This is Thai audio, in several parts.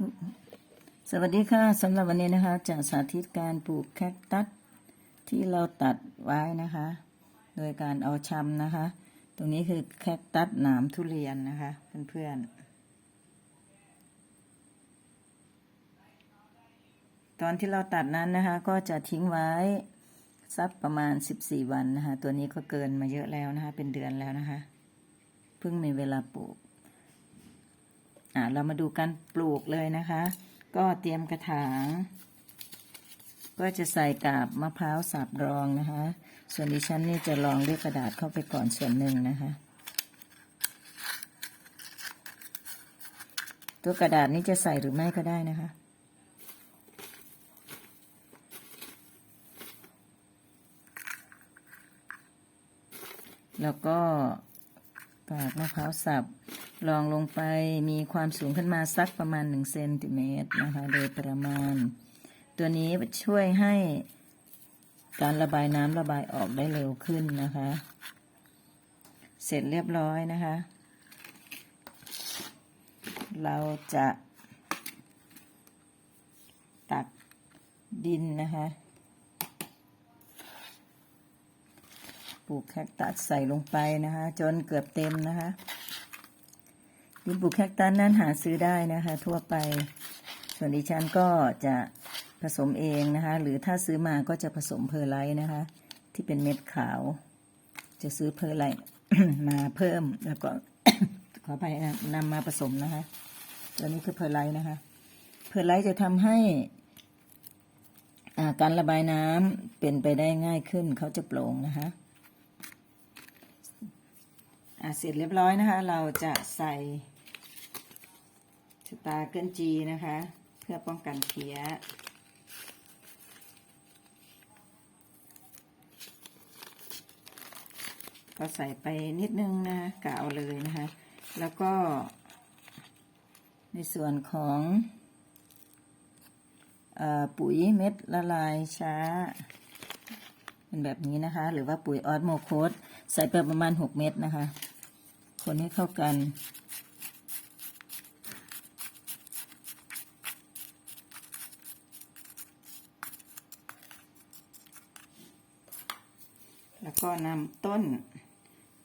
สวัสดีค่ะสำหรับวันนี้นะคะจะสาธิตการปลูกแคคตัสที่เราตัดไว้นะคะ โดยการเอาชำนะคะ ตรงนี้คือแคคตัสหนามทุเรียนนะคะเพื่อนๆตอนที่เราตัดนั้นนะคะ ก็จะทิ้งไว้สักประมาณ 14 วันนะคะ ตัวนี้ก็เกินมาเยอะแล้วนะคะ เป็นเดือนแล้วนะคะ เพิ่งมีเวลาปลูก อ่าเรามาดูการปลูกเลยนะคะ ก็เตรียมกระถาง ก็จะใส่กาบมะพร้าวสับรองนะคะ ส่วนดิฉันนี่จะรองด้วยกระดาษเข้าไปก่อนส่วนหนึ่งนะคะ ตัวกระดาษนี้จะใส่หรือไม่ก็ได้นะคะแล้วก็กากมะพร้าวสับ รองลงไปมีความสูงขึ้นมาสักประมาณหนึ่งเซนติเมตรนะคะโดยประมาณ ตัวนี้ช่วยให้การระบายน้ำระบายออกได้เร็วขึ้นนะคะ เสร็จเรียบร้อยนะคะ เราจะตักดินนะคะปลูกแคคตัสใส่ลงไปนะคะ จนเกือบเต็มนะคะ ดินปลูกแคคตัสนั้นหาซื้อได้นะคะ ทั่วไป ส่วนดิฉันก็จะผสมเองนะคะ หรือถ้าซื้อมาก็จะผสมเพอร์ไลท์นะคะ ที่เป็นเม็ดขาว จะซื้อเพอร์ไลท์มาเพิ่มแล้วก็ขออภัยนะนำมาผสมนะคะตัวนี้คือเพอร์ไลท์นะคะ เพอร์ไลท์จะทำให้การระบายน้ำเป็นไปได้ง่ายขึ้นเขาจะโปร่งนะคะเสร็จเรียบร้อยนะคะ เราจะใส่ ตาเกิลจีนะคะ เพื่อป้องกันเพี้ยก็ใส่ไปนิดนึงนะกะเอาเลยนะคะ แล้วก็ ในส่วนของอปุ๋ยเม็ดละลายช้า เป็นแบบนี้นะคะ หรือว่าปุ๋ยออสโมโคสใส่ไปประมาณ 6 เม็ดนะคะ คนให้เข้ากัน แล้วก็นำต้น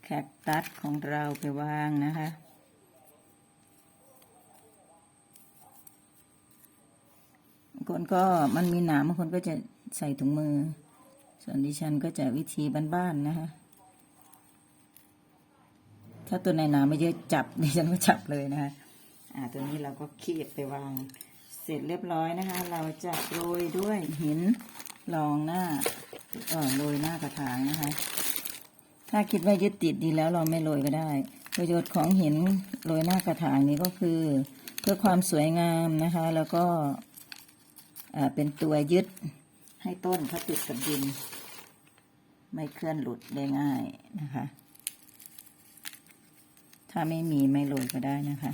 แคคตัสของเราไปวางนะคะบางคนก็มันมีหนามบางคนก็จะใส่ถุงมือ ส่วนดิฉันก็จะวิธีบ้านๆนะคะ ถ้าตัวไหนหนามไม่เยอะจับดิฉันก็จับเลยนะคะอ่าตัวนี้เราก็คีบไปวางเสร็จเรียบร้อยนะคะ เราจะโรยด้วยหินรองหน้า โรยหน้ากระถางนะคะ ถ้าคิดว่ายึดติดดีแล้วเราไม่โรยก็ได้ ประโยชน์ของหินโรยหน้ากระถางนี้ก็คือ เพื่อความสวยงามนะคะ แล้วก็อ่าเป็นตัวยึดให้ต้นเขาติดกับดิน ไม่เคลื่อนหลุดได้ง่ายนะคะ ถ้าไม่มีไม่โรยก็ได้นะคะ อ่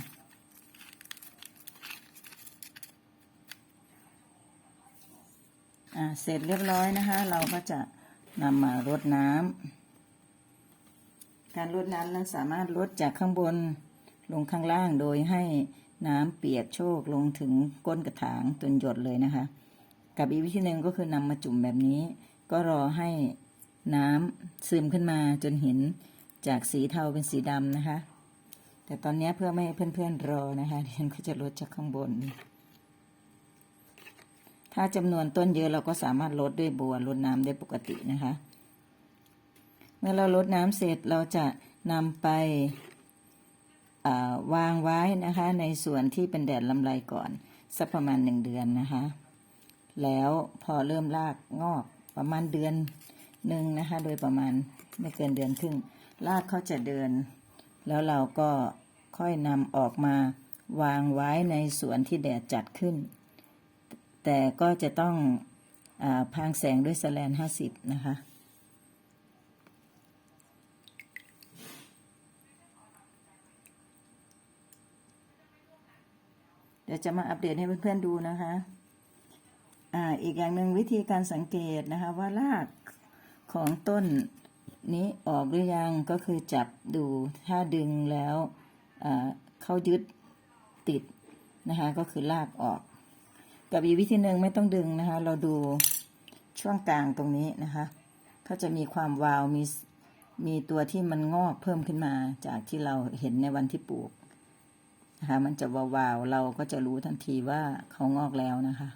า เสร็จเรียบร้อยนะคะ เราก็จะนำมารดน้ำการรดน้ำนั้นสามารถลดจากข้างบนลงข้างล่างโดยให้น้ำเปียกโชกลงถึงก้นกระถางจนหยดเลยนะคะ กับอีกวิธีหนึ่งก็คือนำมาจุ่มแบบนี้ ก็รอให้น้ำซึมขึ้นมาจนเห็นจากสีเทาเป็นสีดำนะคะ แต่ตอนนี้เพื่อไม่ให้เพื่อนๆรอนะคะดิฉันก็จะลดจากข้างบน ถ้าจำนวนต้นเยอะเราก็สามารถลดด้วยบัวลดน้ำได้ปกตินะคะ เมื่อเราลดน้ำเสร็จเราจะนำไปวางไว้นะคะ ในส่วนที่เป็นแดดลำไรก่อน สักประมาณหนึ่งเดือนนะคะ แล้วพอเริ่มรากงอกประมาณเดือนหนึ่งนะคะ โดยประมาณไม่เกินเดือนครึ่งรากเขาจะเดิน แล้วเราก็ค่อยนำออกมาวางไว้ในส่วนที่แดดจัดขึ้น แต่ก็จะต้องอพางแสงด้วยสแลนห้าสิบนะคะ เดี๋ยวจะมาอัปเดตให้เพื่อนๆดูนะคะอ่าอีกอย่างหนึ่งวิธีการสังเกตนะคะว่ารากของต้นนี้ออกหรือยังก็คือจับดูถ้าดึงแล้วเขายึดติดนะคะก็คือลากออก กับอีกวิธีหนึ่งไม่ต้องดึงนะคะ เราดูช่วงกลางตรงนี้นะคะเขาจะมีความวาวมีมีตัวที่มันงอกเพิ่มขึ้นมาจากที่เราเห็นในวันที่ปลูกนะคะมันจะวาวๆเราก็จะรู้ทันทีว่าเขางอกแล้วนะคะ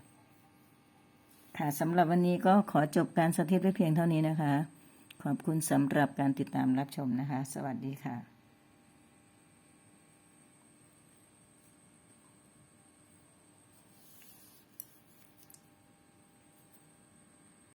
ค่ะสำหรับวันนี้ก็ขอจบการสาธิตไว้เพียงเท่านี้นะคะ ขอบคุณสำหรับการติดตามรับชมนะคะ สวัสดีค่ะ